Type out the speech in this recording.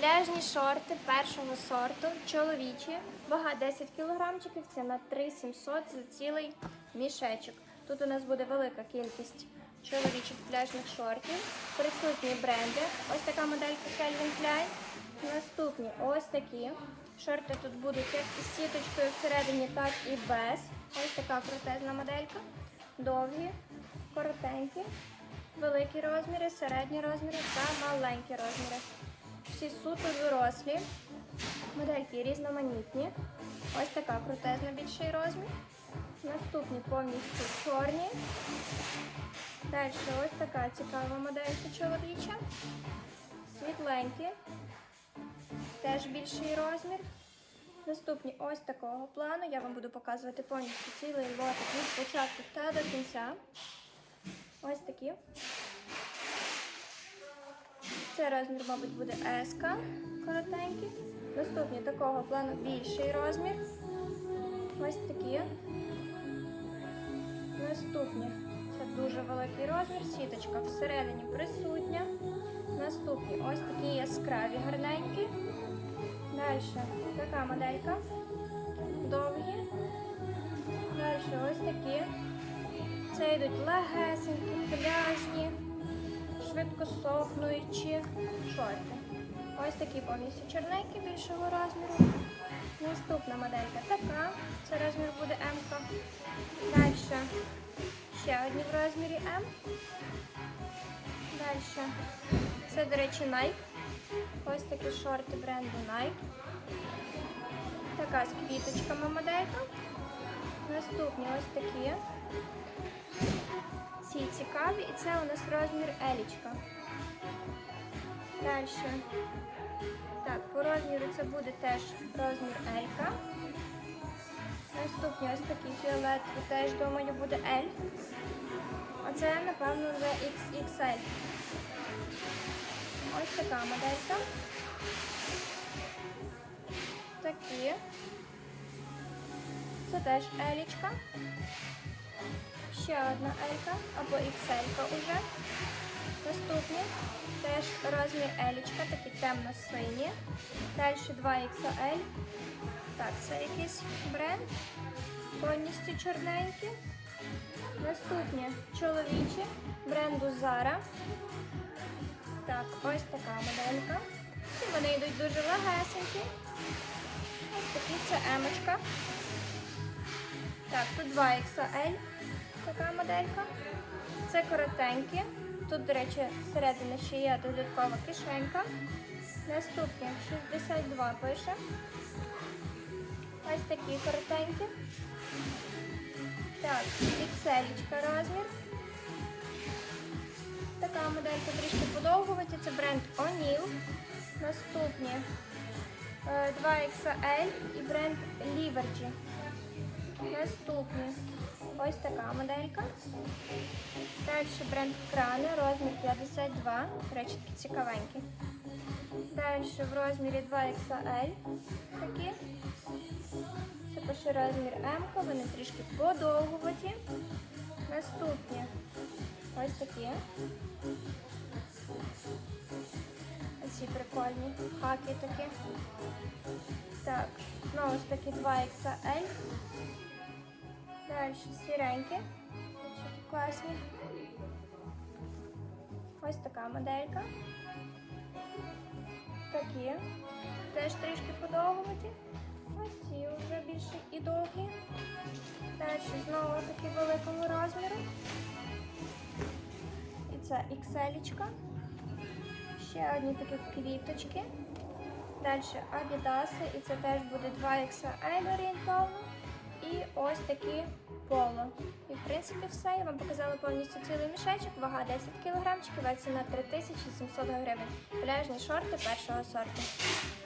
Пляжні шорти першого сорту, чоловічі, вага 10 кілограмчиків, ціна 3700 за цілий мішечок. Тут у нас буде велика кількість чоловічих пляжних шортів, присутні бренди. Ось така моделька Calvin Klein. Наступні ось такі. Шорти тут будуть як із сіточкою всередині, так і без. Ось така крутезна моделька. Довгі, коротенькі, великі розміри, середні розміри та маленькі розміри. Всі суто дорослі. Модельки різноманітні. Ось така крутезна більший розмір. Наступні повністю чорні. Далі ось така цікава моделька чоловіча. Світленькі. Теж більший розмір. Наступні ось такого плану. Я вам буду показувати повністю цілий лотик від початку та до кінця. Ось такі. Це розмір, мабуть, буде S, коротенький. Наступні такого плану більший розмір. Ось такі. Наступні. Це дуже великий розмір. Сіточка всередині присутня. Наступні ось такі яскраві, гарненькі. Далі така моделька. Довгі. Далі ось такі. Це йдуть легесенькі, пляжні швидко сохнуючі шорти. Ось такі повністю чорненькі більшого розміру. Наступна моделька така. Це розмір буде М. Далі ще одні в розмірі М. Далі. Це, до речі, Nike. Ось такі шорти бренду Nike. Така з квіточками моделька. Наступні ось такі. Ці цікаві, і це у нас розмір Елічка. Далі. Так, по розміру це буде теж розмір Елька. Наступні ось такі фіолетові, теж думаю, буде L. А це, напевно, вже XXL. Ось така моделька. Теж Елічка. Ще одна Елька або XL уже. Наступні теж розмір Елічка, такі темно-сині. Далі 2XL. Так, це якийсь бренд. Повністю чорненькі. Наступні чоловічі бренду Zara. Так, ось така моделька. І вони йдуть дуже легесенькі. Ось такі це емочка. Так, тут 2XL така моделька. Це коротенькі. Тут, до речі, всередині ще є додаткова кишенька. Наступні 62 пише. Ось такі коротенькі. Так, XL розмір. Така моделька трішки подовгуваті. Це бренд O'Neill. Наступні е, 2XL і бренд Liberty. Наступні ось така моделька. Далі бренд Крани, розмір 52. До речі, такі цікавенькі. Далі в розмірі 2XL такі. Це пише розмір М, вони трішки подовгуваті. Наступні ось такі. Ці прикольні хаки такі. Так, знову ж таки 2XL. Далі сіренькі. Класні. Ось така моделька. Такі. Теж трішки подовгуваті. Ось ці вже більше і довгі. Далі знову такі в великому розміру. І це XL. Ще одні такі квіточки. Далі Адідаси, і це теж буде 2XL орієнтовно. І ось такі поло. І в принципі все. Я вам показала повністю цілий мішечок, вага 10 кг, ціна 3700 гривень. Пляжні шорти першого сорту.